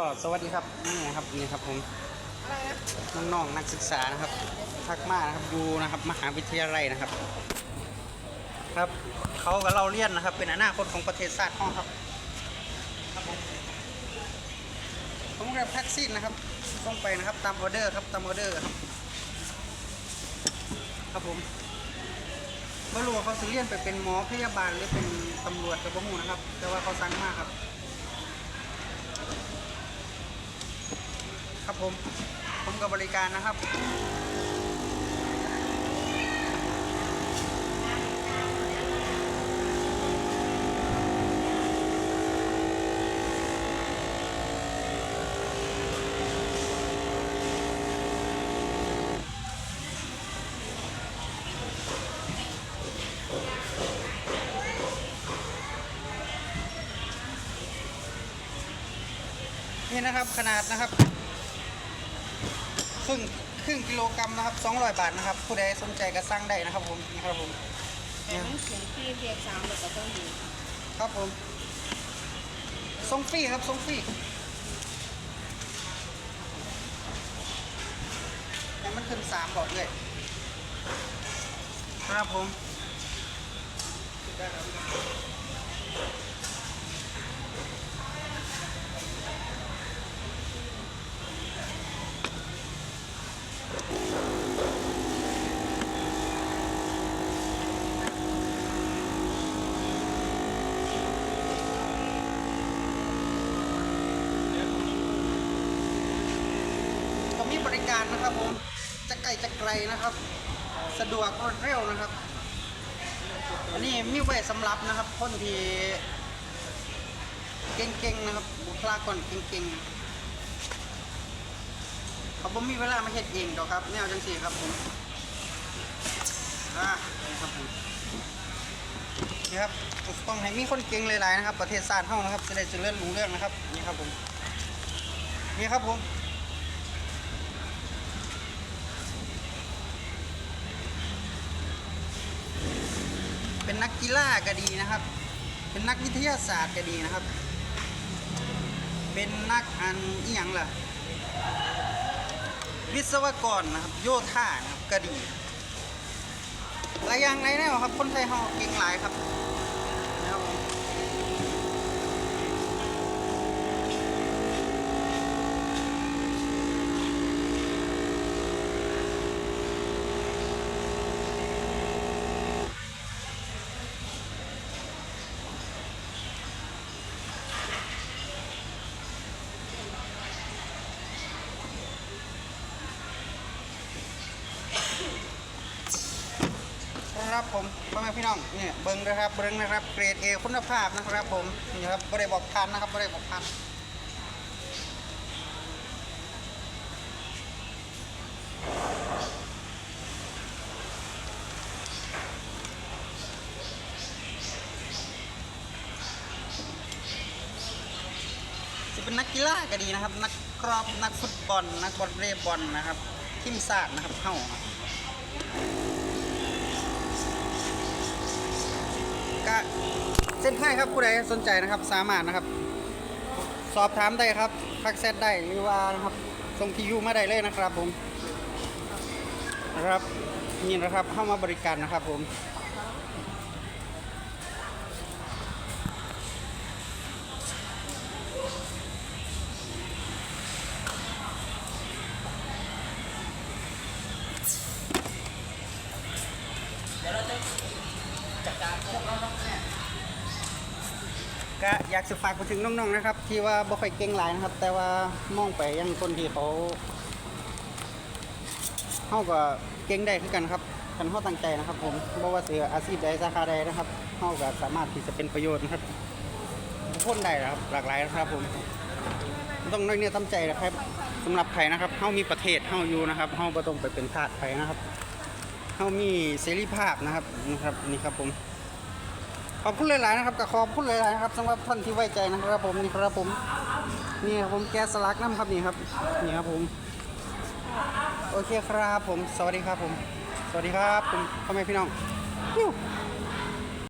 ก็สวัสดีครับนี่ครับนี่ครับผมน้องๆนักศึกษานะครับทักมานะครับอยู่นะครับมหาวิทยาลัยนะครับ ครับเขากับเราเรียนนะครับ เป็นอนาคตของประเทศชาติห้องครับครับผมผมรับแท็กซี่นะครับต้องไปนะครับตามออเดอร์ครับตามออเดอร์ครับ ครับผมไม่รู้ว่าเขาจะเรียนไปเป็นหมอพยาบาลหรือเป็นตำรวจกับบ่หมูนะครับ แต่ว่าเขาสั่งมากครับ ครับผมผมกับบริการนะครับนี่นะครับขนาดนะครับ ครึ่งครึ่งกิโลกรัมนะครับ200บาทนะครับ ผู้ใดสนใจก็สั่งได้นะครับผมนี่ครับผมแต่มันเขียนที่เรียกสามแล้วก็ต้องดีครับผมส่งฟรีครับส่งฟรีแต่มันขึ้นสามบอกเลยครับผมก็ารนะครับผม จะไกลจะไกลนะครับ สะดวกรวดเร็วนะครับ อันนี้มีไว้สำหรับนะครับคนที่เก่งๆนะครับ บุคลากรเก่งๆ เขาบ่มีเวลามาเฮ็ดเองดอกครับ แนวจังสี่ครับผมอ่านี่ครับผมนี่ครับต้องให้มีคนเก่งหลายๆนะครับ ประเทศชาติเฮานะครับจะได้เจริญรุ่งเรืองนะครับ นี่ครับผม นี่ครับผม เป็นนั กีฬาก็ดีนะครับ เป็นนักวิทยาศาสตร์ก็ดีนะครับ เป็นนักอันอีหยังล่ะ วิศวกรนะครับ โยธานะครับก็ดีหลายอย่างหลายแนวครับ คนไทยเฮาเก่งหลายครับผม ครับผมพ่อแม่พี่น้องเนี่ยเบิ้งนะครับเบิ้งนะครับเกรดเอคุณภาพนะครับผมนี่ครับไม่ได้บอกพันนะครับไม่ได้บอกพันจะเป็นนักกีฬาก็ดีนะครับ นักกรอบนักฟุตบอล นักบอลเรย์บอลนะครับ ทีมศาสตร์นะครับเข้า กะเส้นให้ครับผู้ใดสนใจนะครับสามารถนะครับ สอบถามได้ครับพักแซดได้หรือว่านะครับส่งที่อยู่มาได้เลยนะครับผมนะครับนี่นะครับเข้ามาบริการนะครับผม ก็อยากจะฝากไปถึงน้องๆนะครับ ที่ว่าบ่ค่อยเก่งหลายนะครับ แต่ว่ามองไปยังคนที่เขาเขาก็เก่งได้คือกันครับคันเขาตั้งใจนะครับ ผมบ่ว่าเสืออาชีพใดสาขาใดนะครับเขาก็สามารถที่จะเป็นประโยชน์นะครับทุกคนได้นะครับ หลากหลายนะครับผมต้องน้อยเนื้อตั้ใจนะครับสำหรับใครนะครับเขามีประเทศเขาอยู่นะครับเขาบ่ต้องไปเป็นทาสใครนะครับเขามีเสรีภาพนะครับนะครับนี่ครับผม ขอบคุณหลายๆนะครับกับขอบคุณหลายๆนะครับสำหรับท่านที่ไว้ใจนะครับผมนี่ครับผมนี่ครับผมแกสลักน้ำครับนี่ครับนี่ครับผมโอเคครับผม สวัสดีครับผม สวัสดีครับผมพ่อแม่พี่น้อง